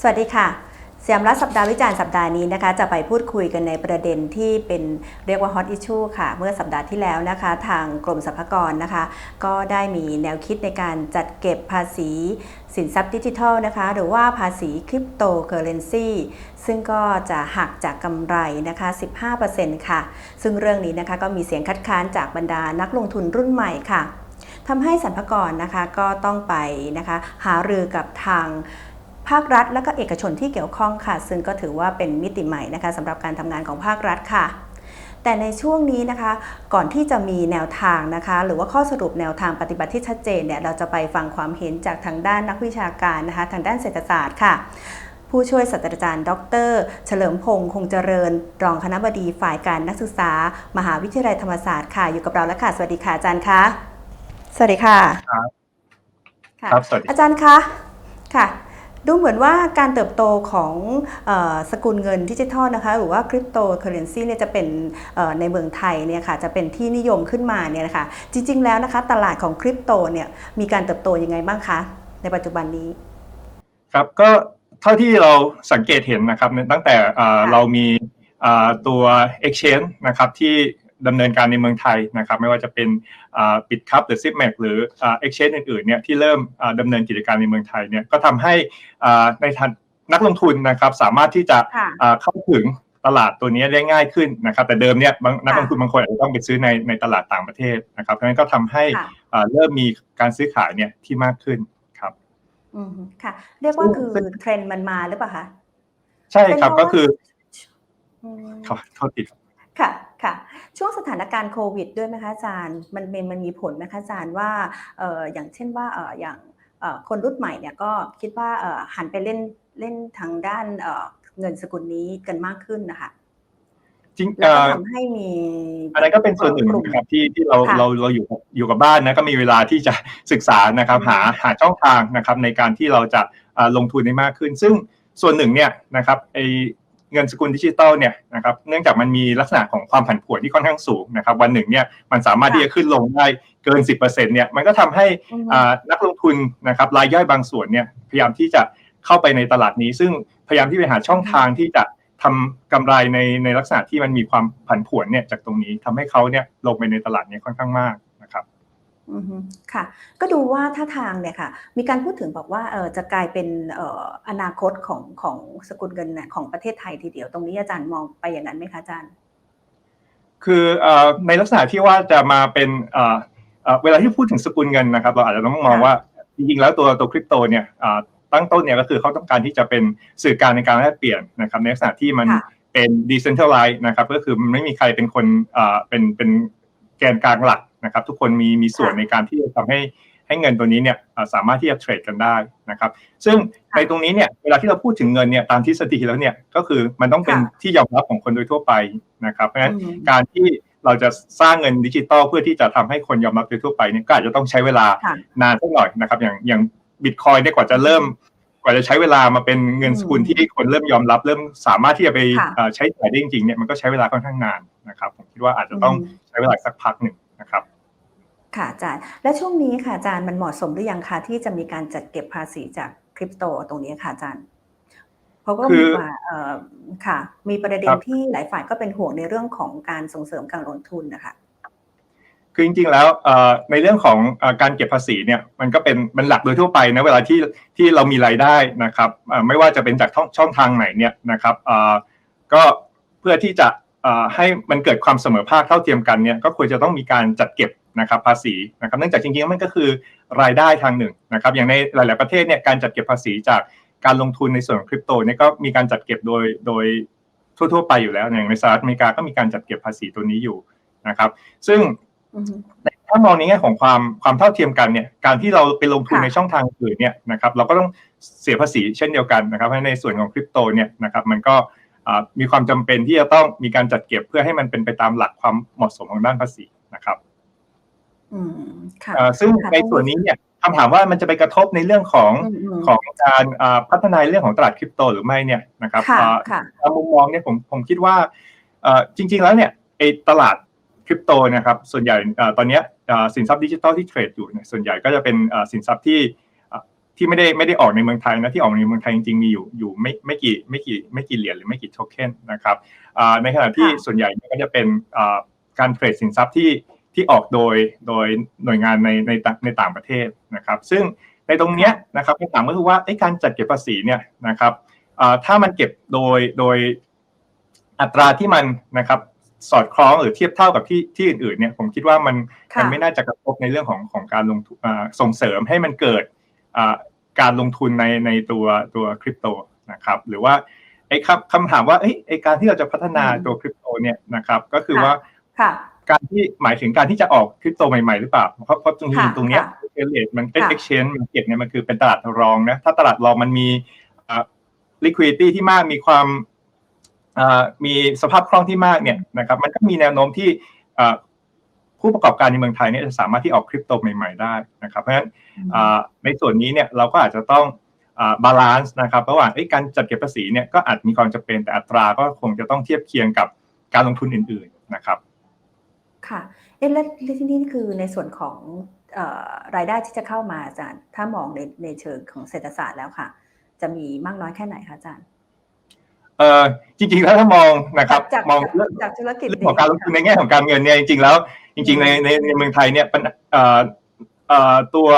สวัสดีค่ะเสียมรัฐสัปดาห์วิจารณ์สัปดาห์นี้นะคะ จะไปพูดคุยกันในประเด็นที่เป็นเรียกว่าฮอตอิชชูค่ะ เมื่อสัปดาห์ที่แล้วนะคะ ทางกรมสรรพากรนะคะ ก็ได้มีแนวคิดในการจัดเก็บภาษีสินทรัพย์ดิจิทัลนะคะ หรือว่าภาษีคริปโตเคอเรนซีซึ่งก็จะหักจากกำไรนะคะ 15%ค่ะ ซึ่งเรื่องนี้นะคะก็มีเสียงคัดค้านจากบรรดานักลงทุนรุ่นใหม่ค่ะทำให้สรรพากรนะคะก็ต้องไปนะคะหารือกับทาง ภาครัฐ และก็เอกชนที่เกี่ยวข้องค่ะ ซึ่งก็ถือว่าเป็นมิติใหม่นะคะสำหรับการทำงานของภาครัฐค่ะแต่ในช่วงนี้นะคะก่อนที่จะมีแนวทางนะคะ หรือว่าข้อสรุปแนวทางปฏิบัติที่ชัดเจนเนี่ยเราจะไปฟังความเห็นจากทางด้านนักวิชาการนะคะทางด้านเศรษฐศาสตร์ค่ะ ผู้ช่วยศาสตราจารย์ ดร เฉลิมพงษ์คงเจริญ รองคณบดีฝ่ายการนักศึกษา มหาวิทยาลัยธรรมศาสตร์ค่ะอยู่กับเราแล้วค่ะ สวัสดีค่ะอาจารย์คะสวัสดีค่ะครับค่ะครับสวัสดีอาจารย์คะค่ะ ดูเหมือนว่าการเติบโตของเออสกุลเงินดิจิทัลนะคะหรือว่าคริปโตเคอเรนซีเนี่ยจะเป็นเอ่อในเมืองไทยเนี่ยค่ะจะเป็นที่นิยมขึ้นมาเนี่ยนะคะจริง ๆ แล้วนะคะตลาดของคริปโตเนี่ยมีการเติบโตยังไงบ้างคะ ในปัจจุบันนี้ ครับก็เท่าที่เราสังเกตเห็นนะครับตั้งแต่เอ่อค่ะเรามีเอ่อตัว exchange นะครับที่ ดำเนินการในเมืองไทยนะครับไม่ว่าจะเป็นปิดคัพหรือ s i p m a c หรือเอ่อ exchange อื่นๆเนี่ยที่เริ่มเอ่อดำเนินกิจการในเมืองไทยเนี่ยก็ทำให้เอ่อในทันนักลงทุนนะครับสามารถที่จะค่ะเอ่อเข้าถึงตลาดตัวนี้ได้ง่ายขึ้นนะครับ แต่เดิมเนี่ยบางนักลงทุนบางคนอาจจะต้องไปซื้อในในตลาดต่างประเทศนะครับเพราะฉะนั้นก็ทำให้ค่ะเอ่อเริ่มมีการซื้อขายเนี่ยที่มากขึ้นครับอืมค่ะ เรียกว่าซึ่งคือเทรนด์มันมาหรือเปล่าคะใช่ครับเป็นเพราะก็คืออืมขอโทษทีค่ะ ค่ะ ช่วงสถานการณ์โควิดด้วยไหมคะอาจารย์ มันเป็นมันมีผลไหมคะอาจารย์ว่าเอ่ออย่างเช่นว่าเอ่ออย่างเอ่อคนรุ่นใหม่เนี่ยก็คิดว่าเอ่อหันไปเล่นเล่นทางด้านเอ่อเงินสกุลนี้กันมากขึ้นน่ะค่ะจริงแล้วเอ่ก็อทำให้มีอันนั้นก็เป็นส่วนหนึ่งกลุ่มนะครับที่ที่เราค่ะเราเราอยู่กับอยู่กับบ้านนะก็มีเวลาที่จะศึกษานะครับอืมหาหาช่องทางนะครับในการที่เราจะเอ่อลงทุนได้มากขึ้น ซึ่งส่วนหนึ่งเนี่ยนะครับไอ เงินสกุลดิจิตอลเนี่ยนะครับเนื่องจากมันมีลักษณะของความผันผวนที่ค่อนข้างสูงนะครับวันหนึ่งเนี่ยมันสามารถที่จะขึ้นลงได้เกิน 10%เนี่ยมันก็ทำให้อืมอ่านักลงทุนนะครับรายย่อยบางส่วนเนี่ยพยายามที่จะเข้าไปในตลาดนี้ ซึ่งพยายามที่จะหาช่องทางที่จะทำกำไรในในลักษณะที่มันมีความผันผวนเนี่ยจากตรงนี้ทำให้เขาเนี่ยลงไปในตลาดเนี้ค่อนข้างมากนะครับ อือฮึค่ะ ก็ดูว่าท่าทางเนี่ยค่ะ มีการพูดถึงบอกว่าเออจะกลายเป็นเอ่ออนาคตของของสกุลเงินน่ะของประเทศไทยทีเดียว ตรงนี้อาจารย์มองไปอย่างนั้นไหมคะอาจารย์ คือเอ่อในลักษณะที่ว่าจะมาเป็นเอ่อเอ่อเวลาที่พูดถึงสกุลเงินนะครับ เราอาจจะต้องมองค่ะว่าจริงๆแล้วตัวตัวคริปโตเนี่ยอ่าตั้งต้นเนี่ยก็คือเขาต้องการที่จะเป็นสื่อกลางในการแลกเปลี่ยนนะครับในลักษณะที่มันค่ะ เป็น decentralized นะครับก็คือมันไม่มีใครเป็นคนอ่าเป็นเป็น แกนกลางหลักนะครับ ทุกคนมีมีส่วนค่ะในการที่จะทำให้ให้เงินตัวนี้เนี่ยอ่าสามารถที่จะเทรดกันได้นะครับ ซึ่งค่ะในตรงนี้เนี่ยเวลาที่เราพูดถึงเงินเนี่ยตามทฤษฎีแล้วเนี่ยก็คือมันต้องเป็นค่ะที่ยอมรับของคนโดยทั่วไปนะครับเพราะฉะนั้นอืมการที่เราจะสร้างเงินดิจิตอลเพื่อที่จะทำให้คนยอมรับโดยทั่วไปเนี่ยก็อาจจะต้องใช้เวลาค่ะนานสักหน่อยนะครับ อย่างอย่างบิตคอยเนี่ยกว่าจะเริ่ม กว่าจะใช้เวลามาเป็นเงินสกุลอืมที่คนเริ่มยอมรับ เริ่มสามารถที่จะไปค่ะเอ่อใช้จ่ายได้จริงๆเนี่ยมันก็ใช้เวลาค่อนข้างนาน นะครับผมคิดว่าอาจจะต้องอืมใช้เวลาสักพักหนึ่งนะครับค่ะอาจารย์ และช่วงนี้ค่ะอาจารย์มันเหมาะสมหรือยังคะที่จะมีการจัดเก็บภาษีจากคริปโตตรงนี้ค่ะอาจารย์เพราะก็คืมีอว่าเอ่อค่ะ มีประเด็นครับที่หลายฝ่ายก็เป็นห่วงในเรื่องของการส่งเสริมการลงทุนนะคะคือจริงๆแล้วเอ่อในเรื่องของเอ่อการเก็บภาษีเนี่ยมันก็เป็นมันหลักโดยทั่วไปนะเวลาที่ที่เรามีรายได้นะครับเอ่อไม่ว่าจะเป็นจากช่องช่องทางไหนเนี่ยนะครับเอ่อก็เพื่อที่จะเอ่อ ให้มันเกิดความเสมอภาคเท่าเทียมกันเนี่ยก็ควรจะต้องมีการจัดเก็บนะครับภาษีนะครับเนื่องจากจริงๆแล้วมันก็คือรายได้ทางหนึ่งนะครับอย่างในหลาย ๆประเทศเนี่ยการจัดเก็บภาษีจากการลงทุนในส่วนของคริปโตเนี่ยก็มีการจัดเก็บโดยโดยทั่วๆไปอยู่แล้วอย่างในสหรัฐอเมริกาก็มีการจัดเก็บภาษีตัวนี้อยู่นะครับ ซึ่งอือฮึถ้ามองในแง่ของความความเท่าเทียมกันเนี่ยการที่เราไปลงทุนค่ะในช่องทางอื่นเนี่ยนะครับเราก็ต้องเสียภาษีเช่นเดียวกันนะครับเพราะในส่วนของคริปโตเนี่ยนะครับมันก็อ่า มีความจำเป็นที่จะต้องมีการจัดเก็บเพื่อให้มันเป็นไปตามหลักความเหมาะสมของด้านภาษีนะครับอืมค่ะอ่าซึ่งค่ะในส่วนนี้เนี่ยคำถามว่ามันจะไปกระทบในเรื่องของอืมอืมของการอ่าพัฒนาเรื่องของตลาดคริปโตหรือไม่เนี่ยนะครับค่ะอ่าค่ะตามมุมมองเนี่ยผมผมคิดว่าเอ่อจริง ๆ แล้วเนี่ยไอ้ตลาดคริปโตเนะครับส่วนใหญ่เอ่อตอนเนี้ยเอ่อสินทรัพย์ดิจิทัลที่เทรดอยู่เนี่ยส่วนใหญ่ก็จะเป็นเอ่อสินทรัพย์ที่เอ่อ ที่ไม่ได้ไม่ได้ออกในเมืองไทยนะที่ออกในเมืองไทยจริงๆมีอยู่อยู่ไม่ไม่กี่ไม่กี่ไม่กี่เหรียญหรือไม่กี่โทเค็นนะครับอ่าในขณะที่ค่ะส่วนใหญ่ก็จะเป็นอ่าการเทรดสินทรัพย์ที่ที่ออกโดยโดยหน่วยงานในในต่างในต่างประเทศนะครับ ซึ่งในตรงเนี้ยนะครับคำถามก็คือว่าเอ้ยการจัดเก็บภาษีเนี่ยนะครับอ่าถ้ามันเก็บโดยโดยอัตราที่มันนะครับสอดคล้องหรือเทียบเท่ากับที่ที่อื่นๆเนี่ยผมคิดว่ามันค่ะมันไม่น่าจะกระทบในเรื่องของของการลงทุนอ่าส่งเสริมให้มันเกิดอ่า การลงทุนในในตัวตัวคริปโตนะครับหรือว่าไอ้คำคำถามว่าเอ้ยไอ้การที่เราจะพัฒนาอืมตัวคริปโตเนี่ยนะครับก็คือค่ะว่าค่ะการที่หมายถึงการที่จะออกคริปโตใหม่ๆหรือเปล่า เพราะเพราะตรงนี้ค่ะตรงเนี้ยค่ะเอเลดมันเป็นค่ะ exchange มันเก็ตเนี่ยมันคือเป็นตลาดรองนะถ้าตลาดรองมันมีอ่า liquidity ที่มากมีความอ่ามีสภาพคล่องที่มากเนี่ยนะครับมันก็มีแนวโน้มที่อ่า ผู้ประกอบการในเมืองไทยเนี่ยจะสามารถที่ออกคริปโตใหม่ๆได้นะครับ เพราะฉะนั้นอ่าในส่วนนี้เนี่ยเราก็อาจจะต้องบาลานซ์นะครับระหว่างเอ้ยการจัดเก็บภาษีเนี่ยก็อาจมีความจำเป็นแต่อัตราก็คงจะต้องเทียบเคียงกับการลงทุนอื่นๆนะครับ ค่ะเอ๊ะแล้วแล้วที่นี่คือในส่วนของเอ่อรายได้ที่จะเข้ามาอาจารย์ ถ้ามองในในเชิงของเศรษฐศาสตร์แล้วค่ะ จะมีมากน้อยแค่ไหนคะอาจารย์เออจริงๆแล้วถ้ามองนะครับจากมองจากเรื่องจากธุรกิจเรื่องของการลงทุนในแง่ของการเงินเนี่ยจริงๆแล้ว จริงๆในในในเมืองไทยเนี่ยปัญเอ่อเอ่อตัว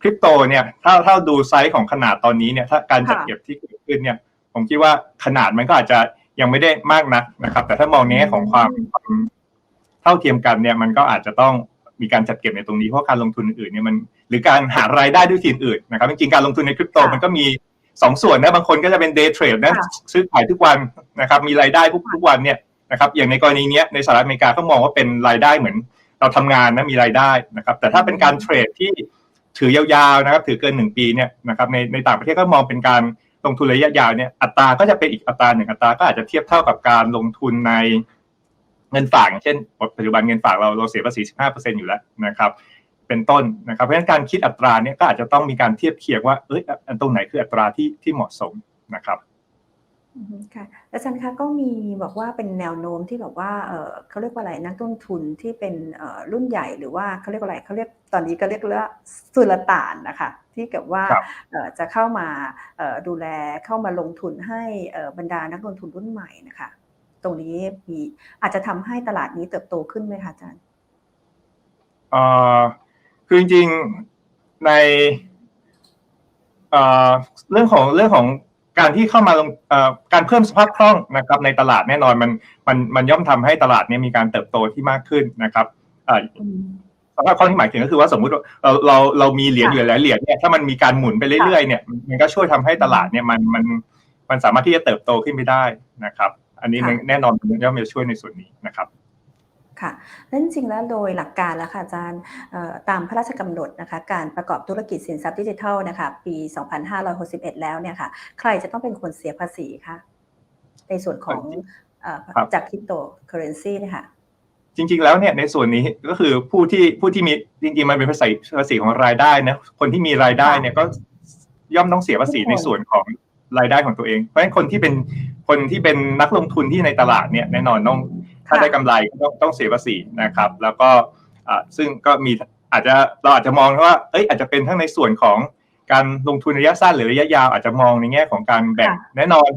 คริปโตเนี่ยถ้าถ้าดูไซส์ของขนาดตอนนี้เนี่ยถ้าการจัดเก็บที่เกิดขึ้นเนี่ยผมคิดว่าขนาดมันก็อาจจะยังไม่ได้มากนักนะครับ แต่ถ้ามองในแง่ของความความเท่าเทียมกันเนี่ยมันก็อาจจะต้องมีการจัดเก็บในตรงนี้เพราะการลงทุนอื่นๆเนี่ยมันหรือการหารายได้ด้วยวิธีอื่นนะครับจริงๆการลงทุนในคริปโตค่ะมันก็มีสองส่วนนะบางคนก็จะเป็นเดย์เทรดนะค่ะซื้อขายทุกวันนะครับมีรายได้ทุกทุกวันเนี่ย นะครับอย่างในกรณีนี้ในสหรัฐอเมริกาเขามองว่าเป็นรายได้เหมือนเราทำงานนะมีรายได้นะครับ แต่ถ้าเป็นการเทรดที่ถือยาวๆนะครับถือเกินหนึ่งปีเนี่ยนะครับในในต่างประเทศก็มองเป็นการลงทุนระยะยาวเนี่ยอัตราก็จะเป็นอีกอัตราหนึ่งอัตราก็อาจจะเทียบเท่ากับการลงทุนในเงินฝากเช่นปัจจุบันเงินฝากเราเราเสียภาษี 15%อยู่แล้วนะครับ เป็นต้นนะครับเพราะฉะนั้นการคิดอัตราเนี่ยก็อาจจะต้องมีการเทียบเคียงว่าเอ้ยอันตรงไหนคืออัตราที่ที่เหมาะสมนะครับ อืมค่ะ อาจารย์คะก็มีบอกว่าเป็นแนวโน้มที่แบบว่า เออเขาเรียกว่าอะไรนักลงทุนที่เป็นเอ่อรุ่นใหญ่หรือว่าเขาเรียกว่าอะไรเขาเรียกตอนนี้ก็เรียกว่าสุลต่านนะคะที่กับว่าครับ เอ่อจะเข้ามาเอ่อดูแลเข้ามาลงทุนให้เอ่อบรรดานักลงทุนรุ่นใหม่นะคะตรงนี้มีอาจจะทำให้ตลาดนี้เติบโตขึ้นไหมคะอาจารย์เอ่อคือจริงๆในเอ่อเรื่องของเรื่องของ การที่เข้ามาลงเอ่อการเพิ่มสภาพคล่องนะครับในตลาดแน่นอนมันมันมันย่อมทำให้ตลาดเนี้มีการเติบโตที่มากขึ้นนะครับเอ่อสภาพคล่องที่หมายถึงก็คือว่าสมมุติว่าเราเราเรามีเหรียญอยู่หลายเหรียญเนี่ยถ้ามันมีการหมุนไปเรื่อยๆเนี่ยมันก็ช่วยทำให้ตลาดเนี่ยมันมันมันสามารถที่จะเติบโตขึ้นไปได้นะครับ อันนี้มันค่ะแน่นอนมันย่อมจะช่วยในส่วนนี้นะครับ ค่ะและจริงๆแล้วโดยหลักการแล้วค่ะอาจารย์เอ่อตามพระราชกำหนดนะคะการประกอบธุรกิจสินทรัพย์ดิจิทัลนะคะปี 2561 แล้วเนี่ยค่ะใครจะต้องเป็นคนเสียภาษีคะในส่วนของเอ่อครับจากคริปโตเคอเรนซีเนี่ยค่ะจริงๆแล้วเนี่ยในส่วนนี้ก็คือผู้ที่ผู้ที่มีจริงๆมันเป็นภาษีภาษีของรายได้นะคนที่มีรายได้เนี่ยก็ย่อมต้องเสียภาษีทุกคนในส่วนของรายได้ของตัวเอง เพราะฉะนั้นคนที่เป็นคนที่เป็นนักลงทุนที่ในตลาดเนี่ยแน่นอนต้อง ถ้าได้กำไรก็ต้องต้องเสียภาษีนะครับ แล้วก็อ่าซึ่งก็มีอาจจะเราอาจจะมองว่าเอ้ยอาจจะเป็นทั้งในส่วนของการลงทุนระยะสั้นหรือระยะยาวอาจจะมองในแง่ของการแบ่งค่ะแน่นอน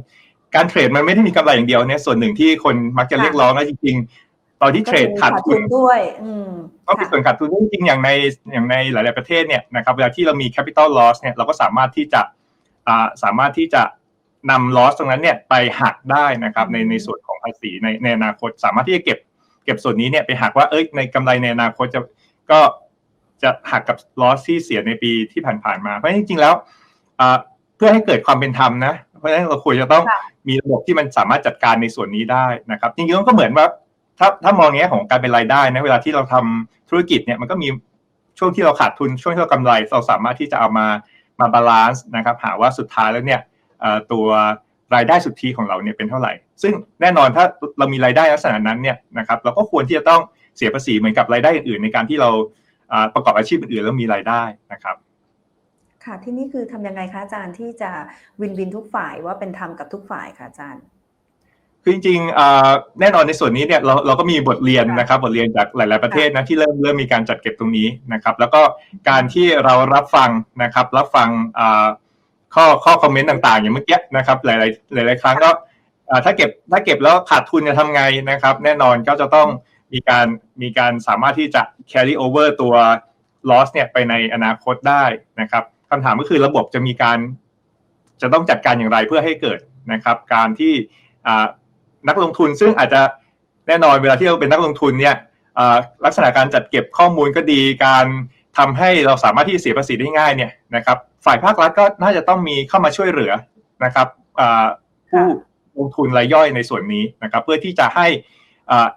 การเทรดมันไม่ได้มีกำไรอย่างเดียวเนี่ยส่วนหนึ่งที่คนมักจะค่ะเรียกร้องนะจริงๆ ตอนที่เทรดก็คือขาดทุนด้วยอืมก็มีค่ะส่วนขาดทุนจริงๆอย่างในอย่างในหลาย ๆประเทศเนี่ยนะครับเวลาที่เรามี capital loss เนี่ยเราก็สามารถที่จะอ่าสามารถที่จะนำ loss ตรงนั้นเนี่ยไปหักได้นะครับในอืมในส่วนของ ภาษีในในอนาคต สามารถที่จะเก็บ เก็บส่วนนี้เนี่ยไปหักว่าเอ้ยในกำไรในอนาคตจะก็จะหักกับ loss ที่เสียในปีที่ผ่านๆมา เพราะฉะนั้นจริงๆแล้วอ่าเพื่อให้เกิดความเป็นธรรมนะ เพราะฉะนั้นเราควรจะต้องค่ะมีระบบที่มันสามารถจัดการในส่วนนี้ได้นะครับจริงๆก็เหมือนว่าถ้าถ้ามองในแง่ของการเป็นรายได้นะเวลาที่เราทำธุรกิจเนี่ยมันก็มีช่วงที่เราขาดทุนช่วงที่เรากำไรเราสามารถที่จะเอามามาบาลานซ์นะครับหาว่าสุดท้ายแล้วเนี่ยเอ่อตัวรายได้สุทธิของเราเนี่ยเป็นเท่าไหร่ ซึ่งแน่นอนถ้าเรามีรายได้ลักษณะนั้นเนี่ยนะครับเราก็ควรที่จะต้องเสียภาษีเหมือนกับรายได้อื่นๆ ในการที่เราอ่าประกอบอาชีพอื่นๆแล้วมีรายได้นะครับค่ะที่นี่คือทำยังไงคะอาจารย์ที่จะวินวินทุกฝ่ายว่าเป็นธรรมกับทุกฝ่ายค่ะอาจารย์คือจริงๆอ่าแน่นอนในส่วนนี้เนี่ยเราเราก็มีบทเรียนค่ะนะครับบทเรียนจากหลาย ๆประเทศนะที่เริ่มเริ่มมีการจัดเก็บตรงนี้นะครับแล้วก็การที่เรารับฟังนะครับรับฟังอ่าข้อข้อคอมเมนต์ต่าง ๆ อย่างเมื่อกี้นะครับหลาย ๆ หลาย ๆ ครั้งก็อ่า ถ้าเก็บถ้าเก็บแล้วขาดทุนจะทำไงนะครับ แน่นอนก็จะต้องมีการมีการสามารถที่จะ carry over ตัว loss เนี่ยไปในอนาคตได้นะครับคำถามก็คือระบบจะมีการจะต้องจัดการอย่างไรเพื่อให้เกิดนะครับ การที่นักลงทุนซึ่งอาจจะแน่นอนเวลาที่เราเป็นนักลงทุนเนี่ยลักษณะการจัดเก็บข้อมูลก็ดีการทำให้เราสามารถที่จะเสียภาษีได้ง่ายเนี่ยนะครับ ฝ่ายภาครัฐก็น่าจะต้องมีเข้ามาช่วยเหลือนะครับผู้ ลงทุนรายย่อยในส่วนนี้นะครับ เพื่อที่จะให้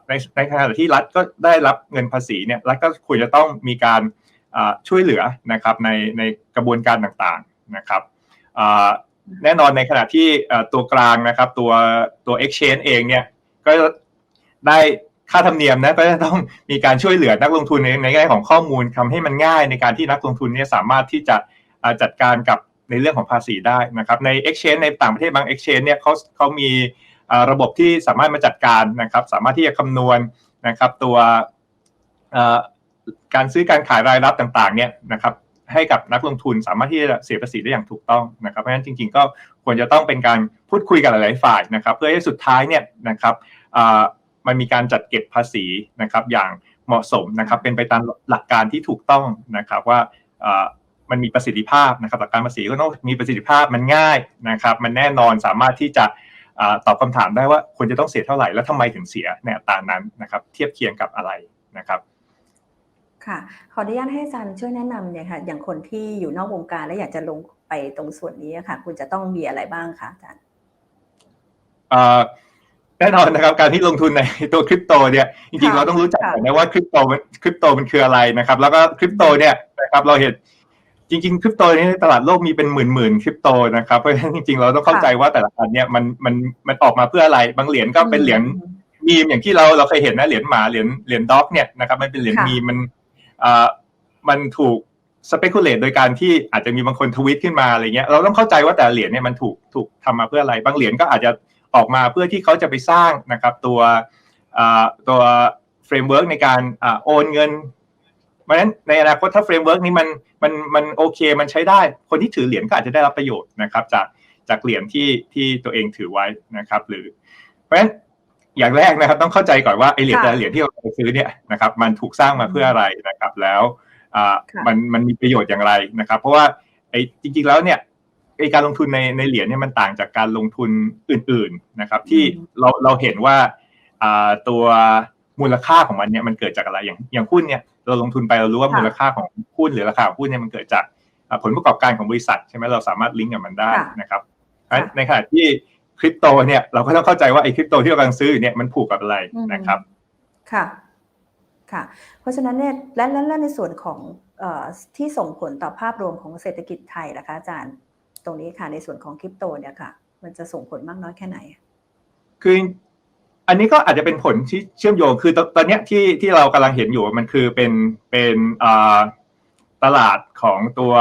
ในในขณะที่รัฐก็ได้รับเงินภาษีเนี่ยรัฐก็ควรจะต้องมีการช่วยเหลือนะครับในในกระบวนการต่างๆนะครับแน่นอนในขณะที่ตัวกลางนะครับตัวตัว exchange เองเนี่ยก็ได้ค่าธรรมเนียมนะก็จะต้องมีการช่วยเหลือนักลงทุนในในแง่ของข้อมูลทำให้มันง่ายในการที่นักลงทุนเนี่ยสามารถที่จะจัดการกับ ในเรื่องของภาษีได้นะครับใน exchange ในต่างประเทศบาง exchange เนี่ยเขาเขามีระบบที่สามารถมาจัดการนะครับ สามารถที่จะคำนวณนะครับตัวการซื้อการขายรายรับต่างๆเนี่ยนะครับให้กับนักลงทุนสามารถที่จะเสียภาษีได้อย่างถูกต้องนะครับเพราะฉะนั้นจริงๆ ก็ควรจะต้องเป็นการพูดคุยกับหลายๆฝ่ายนะครับ เพื่อให้สุดท้ายเนี่ยนะครับมันมีการจัดเก็บภาษีนะครับอย่างเหมาะสมนะครับ เป็นไปตามหลักการที่ถูกต้องนะครับว่า มันมีประสิทธิภาพนะครับหลักการภาษีก็ต้องมีประสิทธิภาพมันง่ายนะครับ มันแน่นอนสามารถที่จะอ่าตอบคำถามได้ว่าควรจะต้องเสียเท่าไหร่และทำไมถึงเสียในอัตรานั้นนะครับ เทียบเคียงกับอะไรนะครับค่ะขออนุญาตให้อาจารย์ช่วยแนะนำเนี่ยค่ะอย่างคนที่อยู่นอกวงการและอยากจะลงไปตรงส่วนนี้ค่ะ คุณจะต้องมีอะไรบ้างคะอาจารย์เอ่อแน่นอนนะครับการที่ลงทุนในตัวคริปโตเนี่ยจริงๆค่ะเราต้องรู้จักค่ะก่อนนะว่าคริปโตมันคริปโตมันคืออะไรนะครับ แล้วก็คริปโตเนี่ยนะครับเราเห็น จริงๆคริปโตในตลาดโลกมีเป็นหมื่นๆคริปโตนะครับเพราะฉะนั้นจริงๆเราต้องเข้าใจว่าแต่ละอันเนี่ยมันมันมันออกมาเพื่ออะไรบางเหรียญก็เป็นเหรียญมีมอย่างที่เราเราเคยเห็นนะเหรียญหมาเหรียญเหรียญด็อกเนี่ยนะครับมันเป็นเหรียญค่ะมีมมันอ่ามันถูกสเปกุเลตโดยการที่อาจจะมีบางคนทวิตขึ้นมาอะไรเงี้ยเราต้องเข้าใจว่าแต่ละเหรียญเนี่ยมันถูกถูกทำมาเพื่ออะไร บางเหรียญก็อาจจะออกมาเพื่อที่เขาจะไปสร้างนะครับตัวอ่าตัวเฟรมเวิร์กในการอ่าโอนเงิน เพราะฉะนั้นในอนาคตถ้าเฟรมเวิร์กนี้มันมันมันโอเค มันใช้ได้ คนที่ถือเหรียญก็อาจจะได้รับประโยชน์นะครับ จากจากเหรียญที่ที่ตัวเองถือไว้นะครับ หรือ เพราะฉะนั้นอย่างแรกนะครับต้องเข้าใจก่อนว่าไอเหรียญค่ะแต่ละเหรียญที่เราไปซื้อเนี่ยนะครับ มันถูกสร้างมาเพื่ออะไรนะครับ แล้วอ่าค่ะมันมันมีประโยชน์อย่างไรนะครับ เพราะว่าไอจริง ๆแล้วเนี่ยไอการลงทุนในในเหรียญเนี่ยมันต่างจากการลงทุนอื่น ๆนะครับ ที่เราเราเห็นว่าอ่าตัว มูลค่าของมันเนี่ยมันเกิดจากอะไรอย่างอย่างหุ้นเนี่ยเราลงทุนไปเรารู้ว่าค่ะมูลค่าของหุ้นหรือราคาของหุ้นเนี่ยมันเกิดจากอ่าผลประกอบการของบริษัทใช่ไหมเราสามารถลิงก์กับมันได้ค่ะนะครับเพราะฉะนั้นในขณะที่คริปโตเนี่ยเราก็ต้องเข้าใจว่าไอ้คริปโตที่เรากำลังซื้ออยู่เนี่ยมันผูกกับอะไรอืมนะครับค่ะค่ะ เพราะฉะนั้นเนี่ยและและและในส่วนของเอ่อที่ส่งผลต่อภาพรวมของเศรษฐกิจไทยล่ะคะอาจารย์ ตรงนี้ค่ะในส่วนของคริปโตเนี่ยค่ะ มันจะส่งผลมากน้อยแค่ไหน คือ อันนี้ก็อาจจะเป็นผลที่เชื่อมโยงคือตตอนเนี้ยที่ที่เรากำลังเห็นอยู่มันคือเป็นเป็นอ่าตลาดของตัว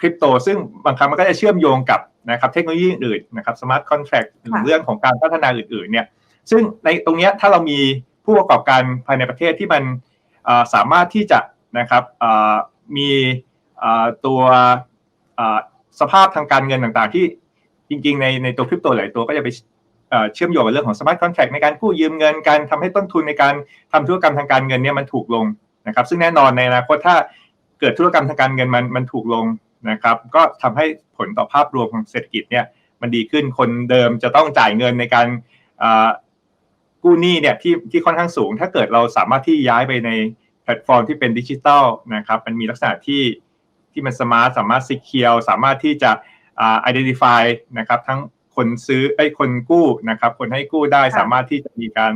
คริปโต ซึ่งบางครั้งมันก็จะเชื่อมโยงกับนะครับเทคโนโลยีอื่นๆนะครับสมาร์ทคอนแท็กหรือเรื่องของการพัฒนาอื่นๆเนี่ยซึ่งในตรงเนี้ยถ้าเรามีผู้ประกอบการภายในประเทศที่มันอ่าสามารถที่จะนะครับอ่ามีอ่าตัวอ่าสภาพทางการเงินต่างๆ ที่จริงๆ ในในตัวคริปโตหลายตัวก็จะไป เชื่อมโยงกับเรื่องของ smart contract ในการกู้ยืมเงินการทำให้ต้นทุนในการทำธุรกรรมทางการเงินเนี่ยมันถูกลงนะครับ ซึ่งแน่นอนในอนาคตถ้าเกิดธุรกรรมทางการเงินมันมันถูกลงนะครับ ก็ทำให้ผลต่อภาพรวมของเศรษฐกิจเนี่ยมันดีขึ้นคนเดิมจะต้องจ่ายเงินในการกู้หนี้เนี่ยที่ที่ค่อนข้างสูง ถ้าเกิดเราสามารถที่ย้ายไปในแพลตฟอร์มที่เป็นดิจิทัลนะครับมันมีลักษณะที่ที่มันสมาร์ทสามารถ secure สามารถที่จะอ่า identify นะครับทั้ง คนซื้อไอ้ยคนกู้นะครับ คนให้กู้ได้ค่ะสามารถที่จะมีการ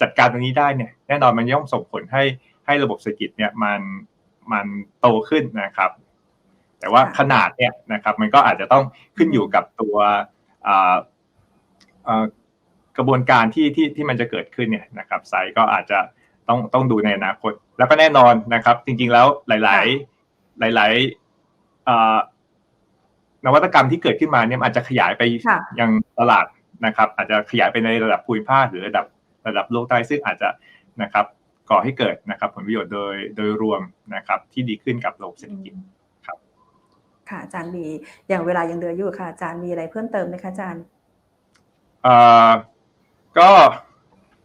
จัดการตรงนี้ได้เนี่ยแน่นอนมันย่อมส่งผลให้ให้ระบบเศรษฐกิจเนี่ยมันมันโตขึ้นนะครับ แต่ว่าขนาดเนี่ยนะครับ มันก็อาจจะต้องขึ้นอยู่กับตัวอ่าอ่ากระบวนการที่ที่ที่มันจะเกิดขึ้นเนี่ยนะครับไซส์ก็อาจจะต้องต้องดูในอนาคต แล้วก็แน่นอนนะครับ จริงๆแล้วหลาย ๆ หลายๆอ่า นวัตกรรมที่เกิดขึ้นมาเนี่ยมันอาจจะขยายไปค่ะยังตลาดนะครับ อาจจะขยายไปในระดับภูมิภาคหรือระดับระดับโลกได้ซึ่งอาจจะนะครับก่อให้เกิดนะครับผลประโยชน์โดยโดยรวมนะครับที่ดีขึ้นกับระบบเศรษฐกิจครับ ค่ะอาจารย์มีอย่างเวลายังเหลืออยู่ค่ะอาจารย์มีอะไรเพิ่มเติมไหมคะอาจารย์เอ่อก็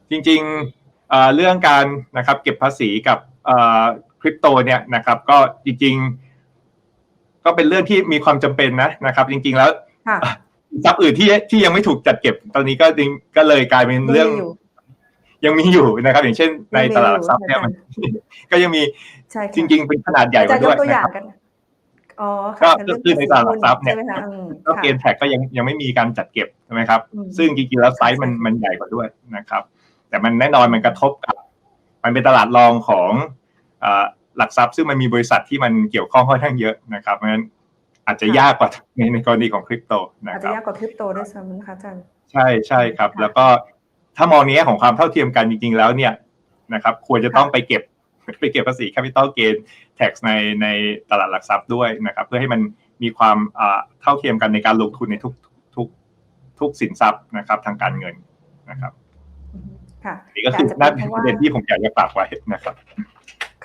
จริงๆเอ่อเรื่องการนะครับเก็บภาษีกับเอ่อคริปโตเนี่ยนะครับก็จริงๆ ก็เป็นเรื่องที่มีความจำเป็นนะนะครับ จริง ๆ แล้วค่ะทรัพย์อื่นที่ที่ยังไม่ถูกจัดเก็บตอนนี้ก็จริงก็เลยกลายเป็นเรื่องมีอยู่ยังมีอยู่นะครับ อย่างเช่น ในยังมีตลาดหลักทรัพย์เนี่ยอยู่มันก็ยังมีใช่ค่ะจริง ๆ เป็นขนาดใหญ่กอาจารว่าย์ยด้วกยตัวอนะย่างครับกันอ๋อก็ค่ะก็คือในตลาดหลักทรัพย์เนี่ยใช่ไหมคะอืมก็ค่ะเกณฑ์แท็กก็ยังยังไม่มีการจัดเก็บใช่ไหมครับอืมซึ่งจริงๆแล้วไซส์มันใช่มันใหญ่กว่าด้วยนะครับ แต่มันแน่นอนมันกระทบกับ มันเป็นตลาดรองของเอ่อ หลักทรัพย์ซึ่งมันมีบริษัทที่มันเกี่ยวข้องค่อนข้างเยอะนะครับเพราะฉะนั้นอาจจะยากกว่าในในกรณีของคริปโตนะอาจคจะรับยากกว่าคริปโตด้วยซ้ำนะคะอาจารย์ใช่ใช่ครับค่ะแล้วก็ถ้ามองในแง่ของความเท่าเทียมกันจริงๆแล้วเนี่ยนะครับควรจะต้องไปเก็บไปเก็บภาษี capital gain tax ในในตลาดหลักทรัพย์ด้วยนะครับเพื่อให้มันมีความอ่าเท่าเทียมกันในการลงทุนในทุกทุกทุกสินทรัพย์นะครับทางการเงินนะครับอืมค่ะนี่ก็คือแต่น่าอาจจะเป็นเป็นเพราะว่าประเด็นที่ผมอยากจะฝากไว้นะครับ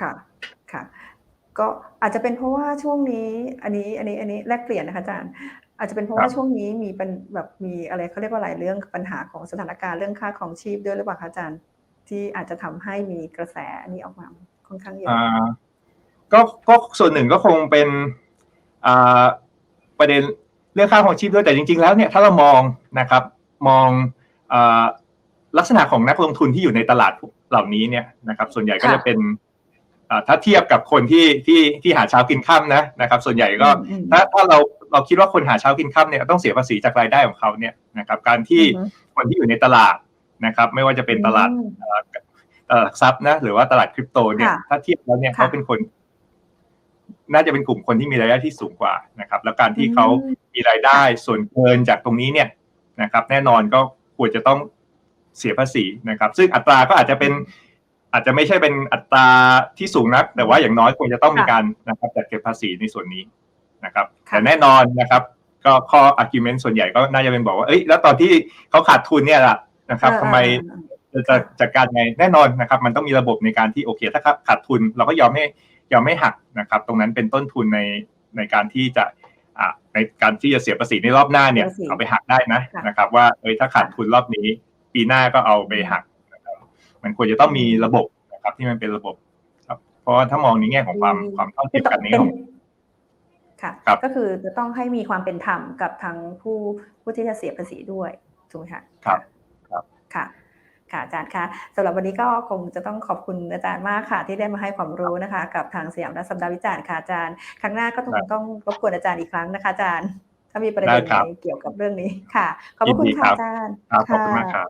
ค่ะ ค่ะก็อาจจะเป็นเพราะว่าช่วงนี้อันนี้อันนี้อันนี้แลกเปลี่ยนนะคะอาจารย์ อาจจะเป็นเพราะครัว่าบช่วงนี้มีเป็นแบบมีอะไรเขาเรียกว่าอะไรเรื่องปัญหาของสถานการณ์เรื่องค่าของชีพด้วยหรือเปล่าคะอาจารย์ ที่อาจจะทำให้มีกระแสอันนี้ออกมาค่อนข้างเยอะอ่าก็ก็ส่วนหนึ่งก็คงเป็นอ่าประเด็นเรื่องค่าของชีพด้วยแต่จริง ๆ แล้วเนี่ยถ้าเรามองนะครับมองอาลักษณะของนักลงทุนที่อยู่ในตลาดเหล่านี้เนี่ยนะครับ ส่วนใหญ่ก็ค่ะจะเป็นอ่า ถ้าเทียบกับคนที่ที่ที่หาเช้ากินข้ามนะนะครับ ส่วนใหญ่ก็อืมถ้าถ้าเราเราคิดว่าคนหาเช้ากินข้ามเนี่ยต้องเสียภาษีจากรายได้ของเขาเนี่ยนะครับการที่อืมคนที่อยู่ในตลาดนะครับ ไม่ว่าจะเป็นตลาดอืมเอ่อตลาดหลักทรัพย์นะหรือว่าตลาดคริปโตเนี่ยค่ะถ้าเทียบแล้วเนี่ยค่ะเขาเป็นคน น่าจะเป็นกลุ่มคนที่มีรายได้ที่สูงกว่านะครับ แล้วการที่เขาอืมมีรายได้ส่วนเกินจากตรงนี้เนี่ยนะครับ แน่นอนก็ควรจะต้องเสียภาษีนะครับ ซึ่งอัตราก็อาจจะเป็น อาจจะไม่ใช่เป็นอัตราที่สูงนัก แต่ว่าอย่างน้อยควรจะต้องมีค่ะการนะครับจัดเก็บภาษีในส่วนนี้นะครับค่ะแต่แน่นอนนะครับ ก็ข้อ argument ส่วนใหญ่ก็น่าจะเป็นบอกว่าเอ้ยแล้วตอนที่เขาขาดทุนเนี่ยล่ะนะครับเออทำไมเออจะจะจัดการไงแน่นอนนะครับ มันต้องมีระบบในการที่โอเค ถ้าขาดทุนเราก็ยอมให้ยอมให้หักนะครับ ตรงนั้นเป็นต้นทุนในในการที่จะอ่าในการที่จะเสียภาษีในรอบหน้าเนี่ยภาษีเอาไปหักได้นะค่ะนะครับ ว่าเอ้ยถ้าขาดทุนรอบนี้ ปีหน้าก็เอาไปหักนะครับ มันควรจะต้องมีระบบนะครับ ที่มันเป็นระบบ ครับ เพราะว่าถ้ามองในแง่ของความอืมความเท่าเทียมกันในแง่ของค่ะครับก็คือจะต้องให้มีความเป็นธรรมกับทั้งผู้ผู้ที่จะเสียภาษีด้วยถูกไหมคะครับครับค่ะค่ะอาจารย์คะสำหรับวันนี้ก็คงจะต้องขอบคุณอาจารย์มากค่ะ ที่ได้มาให้ความรู้นะคะ กับทางสยามรัฐสัปดาห์วิจารณ์ค่ะอาจารย์ ครั้งหน้าก็คงต้องรบกวนอาจารย์อีกครั้งนะคะอาจารย์ ถ้ามีประเด็นได้ครับอะไรเกี่ยวกับเรื่องนี้ค่ะ ขอบพระคุณยินดีค่ะครับอาจารย์ครับขอบคุณมากครับ